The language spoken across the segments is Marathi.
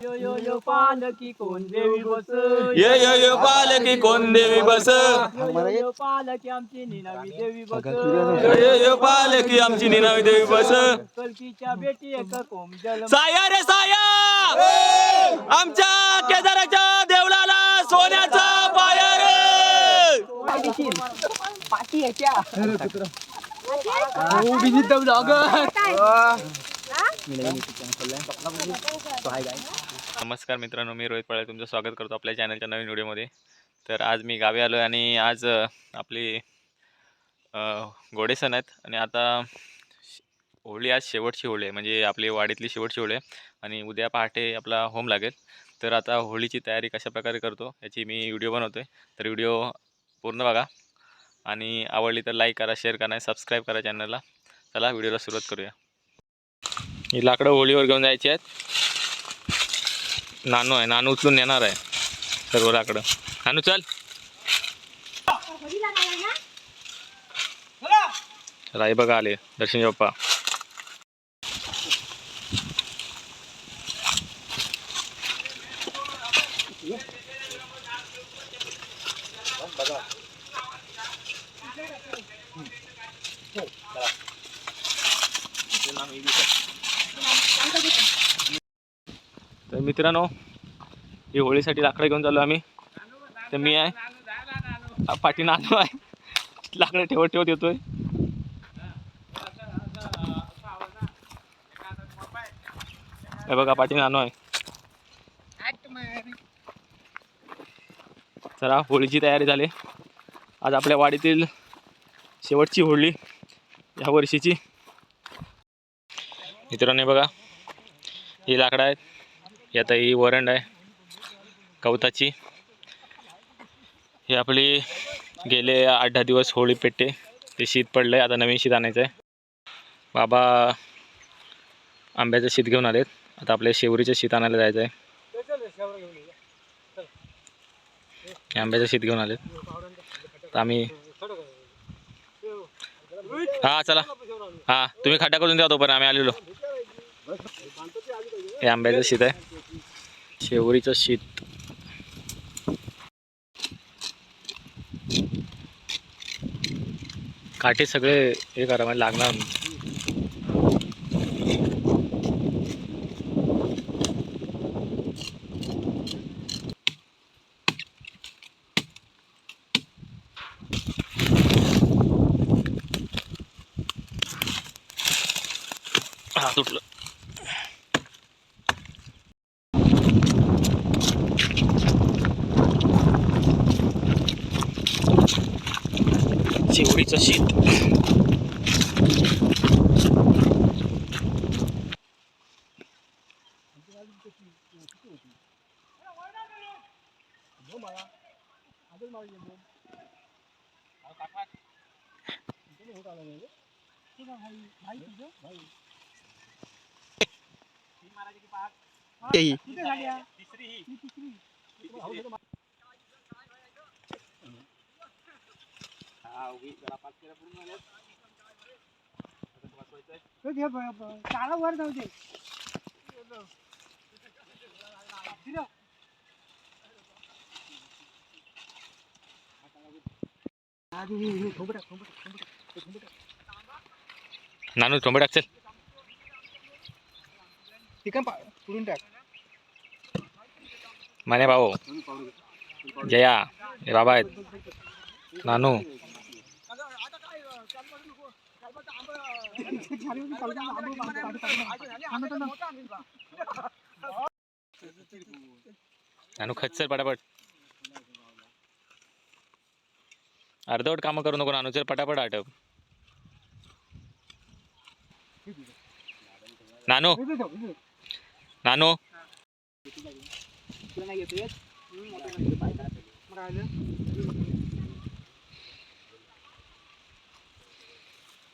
यो यो यो पालकी कोण देवी बस? ये ये ये पालकी कोण देवी बस? यो यो यो पालकी आमची निनावी देवी बस? ये ये ये पालकी आमची निनावी देवी बस? कलकीच्या बेटी एक कोम जल साया रे साया! आमच्या केदाराच्या देवळाला सोन्याचा पाया रे! नमस्कार मित्रांनो मी रोहित पाळे तुमचं स्वागत करतो आपल्या चॅनलच्या नवीन व्हिडिओमध्ये. तर आज मी गावी आलो आहे आणि आज आपली अ, घोडे सण आहेत आणि आता होळी आज शेवटची होळी आहे. म्हणजे आपली वाडीतली शेवटची होळी आहे आणि उद्या पहाटे आपला होम लागेल. तर आता होळीची तयारी कशा प्रकारे करतो याची मी व्हिडिओ बनवतो आहे तर व्हिडिओ पूर्ण बघा आणि आवडली तर लाईक करा शेअर करा सबस्क्राईब करा चॅनलला चला व्हिडिओला सुरुवात करूया. ही लाकडं होळीवर घेऊन जायची आहेत. नानू आहे. नानू उचलून नेणार आहे. सर्व लाकडं नानू चल. राई बघा आले. दर्शन बाप्पा तर मित्रांनो ही होळीसाठी लाकडं घेऊन चाललो आम्ही. तर मी आहे. पाठी नानू आहे. लाकडं ठेवत ठेवत येतोय. हे बघा पाठी नानू आहे. चला होळीची तयारी झाली. आज आपल्या वाडीतील शेवटची होळी या वर्षीची. मित्रांनो बघा. ही लाकडं आहेत. आता ही वरंड आहे गवताची ही आपली गेले आठ दहा दिवस होळी पेटते ते शीत पडलं आहे आता नवीन शीत आणायचं आहे बाबा आंब्याचं शीत घेऊन आलेत आता आपल्या शेवरीचं शीत आणायला जायचं आहे हे आंब्याचं शीत घेऊन आलेत. तर आम्ही हां चला. हां तुम्ही खड्डा करून द्या तोपर्यंत आम्ही आलेलो. हे आंब्याचं शीत आहे. शेवरीचं शीत. काठी सगळे हे करा म्हणजे लागणार हा तुटलं चिवडीचं शीत. चाला वर जाऊ दे नानू टाक चल पुढून टाक. माने भाऊ जया हे बाबा आहेत. नानू. नानू खच्चर पटापट. अर्धवट कामं करू नको नानू पटापट आटप. नानू. नानू.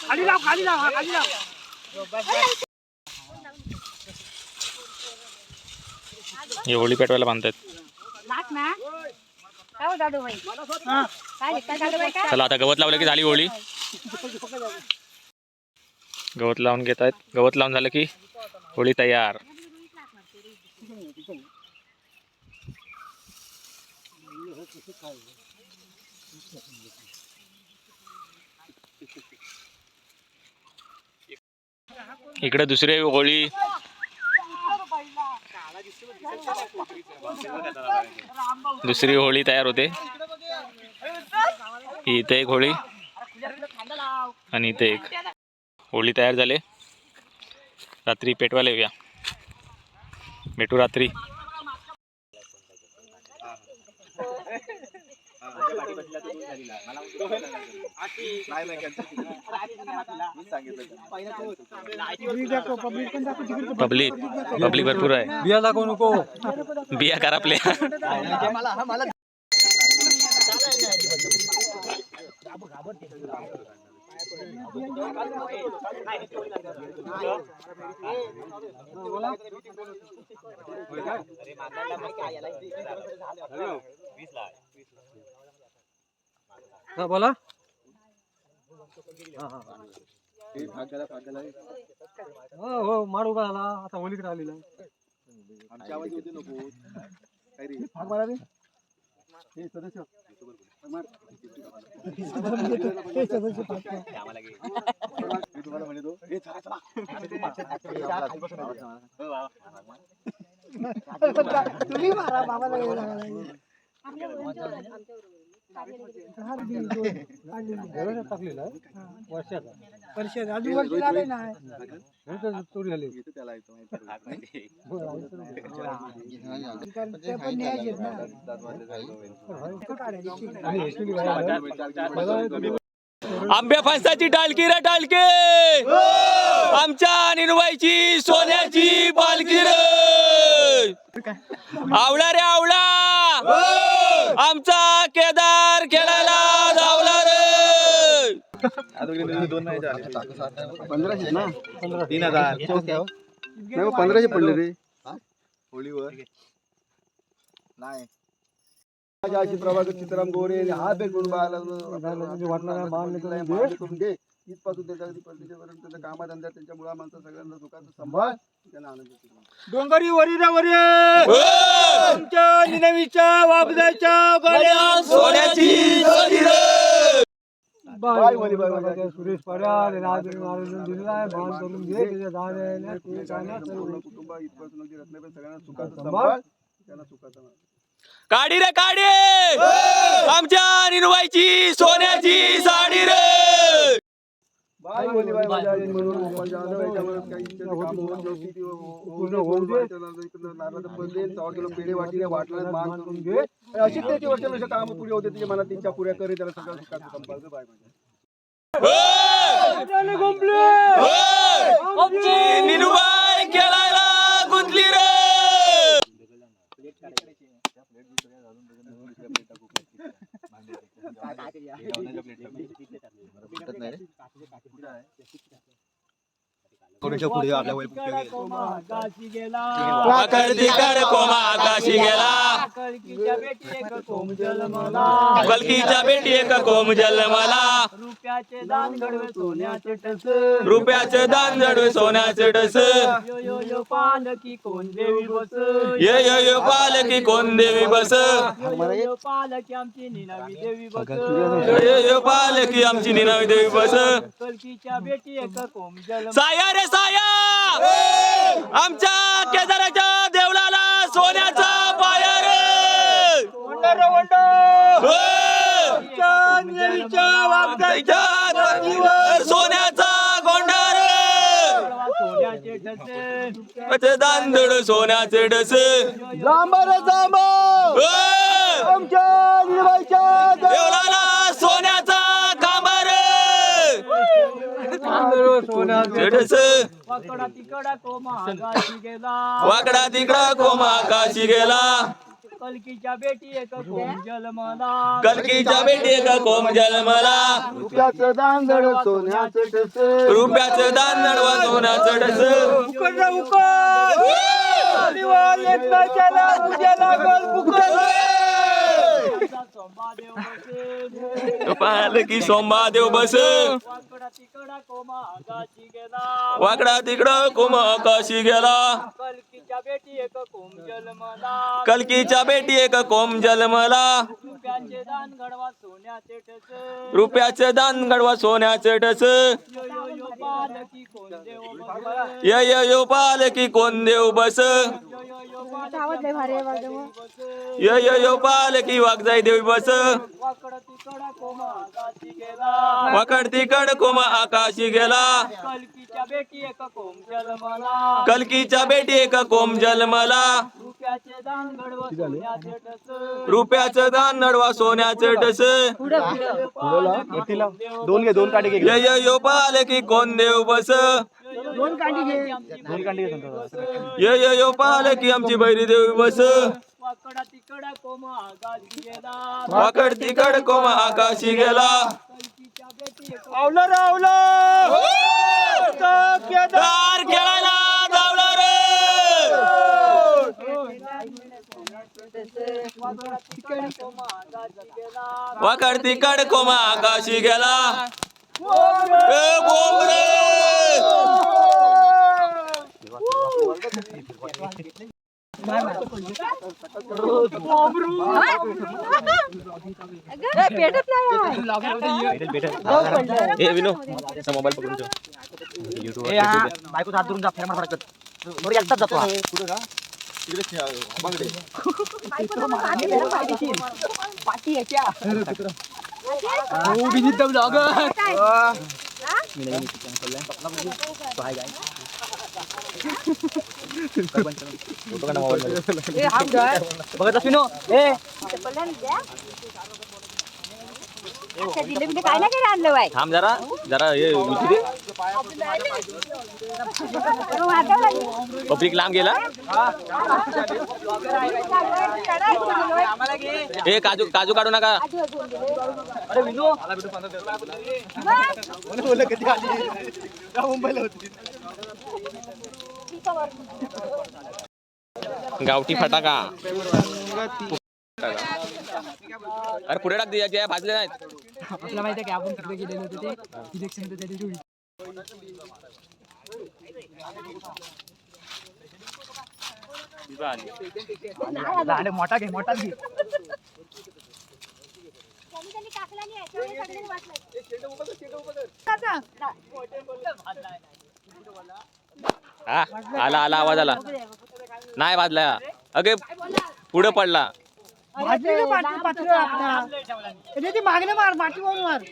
खाली लाव खाली लाव हा, खाली लाव हे होळी पेटवायला बांधतात ना चला आता गवत लावलं की झाली होळी? गवत लावून घेत आहेत गवत लावून झालं की होळी तयार. इकडे दुसरी होळी दुसरी होळी तयार होते. इथे एक होळी आणि इथे एक. होळी तयार झाले. रात्री पेटवायला येऊया. भेटू रात्री. पब्लिक पब्लिक भरपूर आहे. बिया दाखवू नको. बिया कर आपल्या हा बोला. हो हो माडू का आला. आता होलीकडे आलेला आमची आवाज होती नको. काय रे? भाग मारा रे. हे सदस्य. मी तुम्हाला म्हणतो हे चला चला. तुम्ही मारा बाबाला टाकलेला वर्षाचा. अजून वर्ष झाले ना. चोरी झाली. इथं त्याला आंब्या फणसाची टालकी रे टालकी आमच्या निनवायची सोन्याची पालखी रे. आवळा रे आवळा. आमचा केदार खेळायला धावला रे. पंधराशे ना तीन हजार पंधराशे पडले रे. होळीवर? नाही. आशी प्रभाकर सीताराम गोरे हा बेल करून करून दे इथपासून त्याच्या पर्यंत त्याच्या मुला माणसं सगळ्यांना सुखाचं सांभाळ त्यांना आनंद दे. डोंगरी वरी रे वरी आमच्या निनवीच्या वापदाच्या गाड्या सोन्याची बाय बाय. बाय सुरेश पड्याल राज दिलेला आहे मान करून घे त्याच्या. पूर्ण कुटुंब इथपासून सगळ्यांना सुखाचं सांभाळ त्यांना सुखाचं मान. काढी रे काढी! आमच्या निरवायची सोन्याची साडी रे! बाय वली बाय माझ्या आजी म्हणून गोपाल जाधव याच्यावर काही इच्छा काम होत नव्हती ती होऊ दे, होऊ दे. त्यानंतर इकडनं नारळाचं पडले सव्वा किलो पेढे वाटीले वाटलं मान करून घे. आणि अशीच त्याची वर्षानुवर्ष काम होते तिच्या मनात इच्छा पुऱ्या करे त्याला सगळं सुखाचं बाय माझ्या आमची निरुबाई खेळायला गुंतली रे पुढे आपल्या वैभव गेला. कर कोमा आकाशी गेला. कळकीच्या बेटी एक कोम जन्मला कलकीच्या बेटी एक कोम जन्मला रुपयाचे दान घडवे सोन्याचे टस रुपयाचे दान जडवे सोन्याचे डस यो यो यो पालकी कोण देवी बस. ये यो यो पालकी कोण देवी बस. यो यो यो पालकी आमची निनावी देवी बस. यो यो यो पालकी आमची निनावी देवी बस. कलकीच्या बेटी एक कोम जन्म साया रे साया. आमच्या केदाराच्या देवळाला सोन्याचा पाया रे! धर्तीवर सोन्याचा गोंडा रे! सोन्याचे ठसे दांदड सोन्याचे डस जांभा रे जांभा आमच्या निवायच्या वाकडा तिकडा कोमा आकाशी गेला. वाकडा तिकडा कोमा आकाशी गेला. कलकीच्या बेटी एक कोम जलमला कलकीच्या बेटी एक कोम जन्मला. रुपयाचं दांगड सोन्याचं टस रुपयाचं दान नडवा सोन्याचं उकड उकड उद्याला गोल बुकड संभादेव बसे पाहिलं की सोंबा देव बस वाकडा तिकडा कोमा आकाशी गेला. वाकडा तिकडं कोम आकाशी गेला कलकीच्या बेटी एक कोम जलमला रुपयाचे दान घडवा सोन्याचे ठस रुपयाचं दान गडवा सोन्याचं डस यो यो यो बालकी कोण देव बसे य य यो पाल कोण देव बस. वाकड तिकडा कोमा आकाशी गेला. वाकड तिकड कोम आकाशी गेला कलकीच्या बेटी एक कोम जलमला कलकीच्या बेटी एक कोम जन्मला. रुपयाचे दान घडवा सोन्याचे ठस रुपयाचं दान नडवा सोन्याचं डस दोन घे दोन काढे घे. य य पाल की कोण देव बस. दोन कांडी घे. दोन काढे घे. य य यो पाल की आमची बैरी देव बस. वाकडा तिकडा कोमा आकाशी गेला. वाकड तिकड कोम आकाशी गेला. बेटी आवलं रावलं दार खेळायला धावला रे वाकडा तिकडा कोमा आकाशी गेला वाकड तिकड कोम आकाशी गेला. ए, मोबाईल पकडून बायको हात धरून जा बरं एकटाच जातो हा. पाठी याच्या मोबाईल मध्ये बघत असतो ए काय नाही काय आणलं बाय थांब जरा जरा हे उलटी दे पब्लिक लांब गेला. ए काजू काजू काढू नका. अरे विनू. मुंबईला होती. गावठी फटाका. अरे पुढे टाक दे जे भाजले नाहीत. आपल्याला माहिती आहे की आपण तिकडे गेलेलो होतो ते इलेक्शन त्या दिवशी लहान मोठा घे मोठा घे. हा? आला आला आवाज आला. नाही भाजला अगे पुढे पडला. मागणे मार माती मार.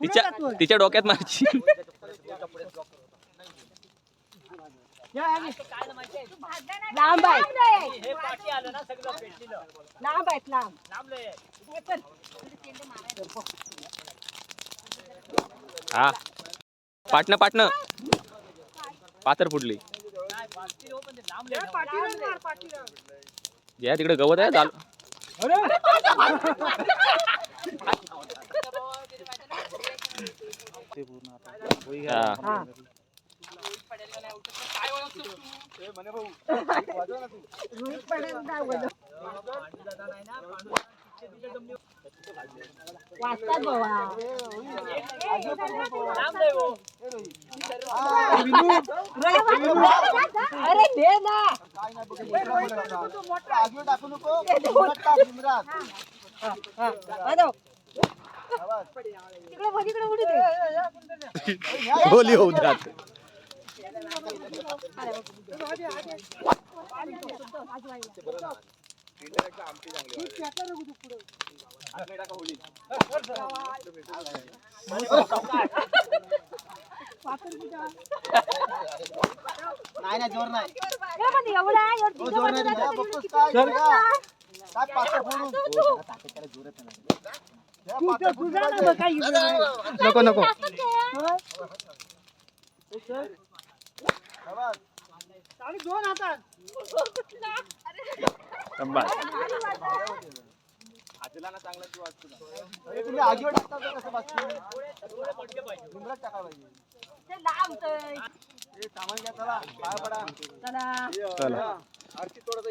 तिच्या तिच्या डोक्यात मारची. लांब आहे. लांब आहेत लांब. हा. पाटणं पाटणं. पाथर फुटली घ्या तिकडे गवत आहे चाल हा. वाचतात बाबा अरे दे ना आजून टाकू नको उलट टाक, निमरात. तिकडे पलीकडे उडी दे गोली होऊ द्यात नाही नाही जोर नाही हे पण एवढं आहे, एवढं हो, तिघं जोर बसत नाही असतात, बघतोस किती काय जोर का? आहे. टाक पातळ फोडून. नको नको टाकून दे. आणि दोन हातात अरे तुम्ही आगीवर टाकता तर कसं डुंगरात टाका पाहिजे. ते लांबतंय. हे सामान घ्या चला. पाया पडा. चला. चला. आरती थोडस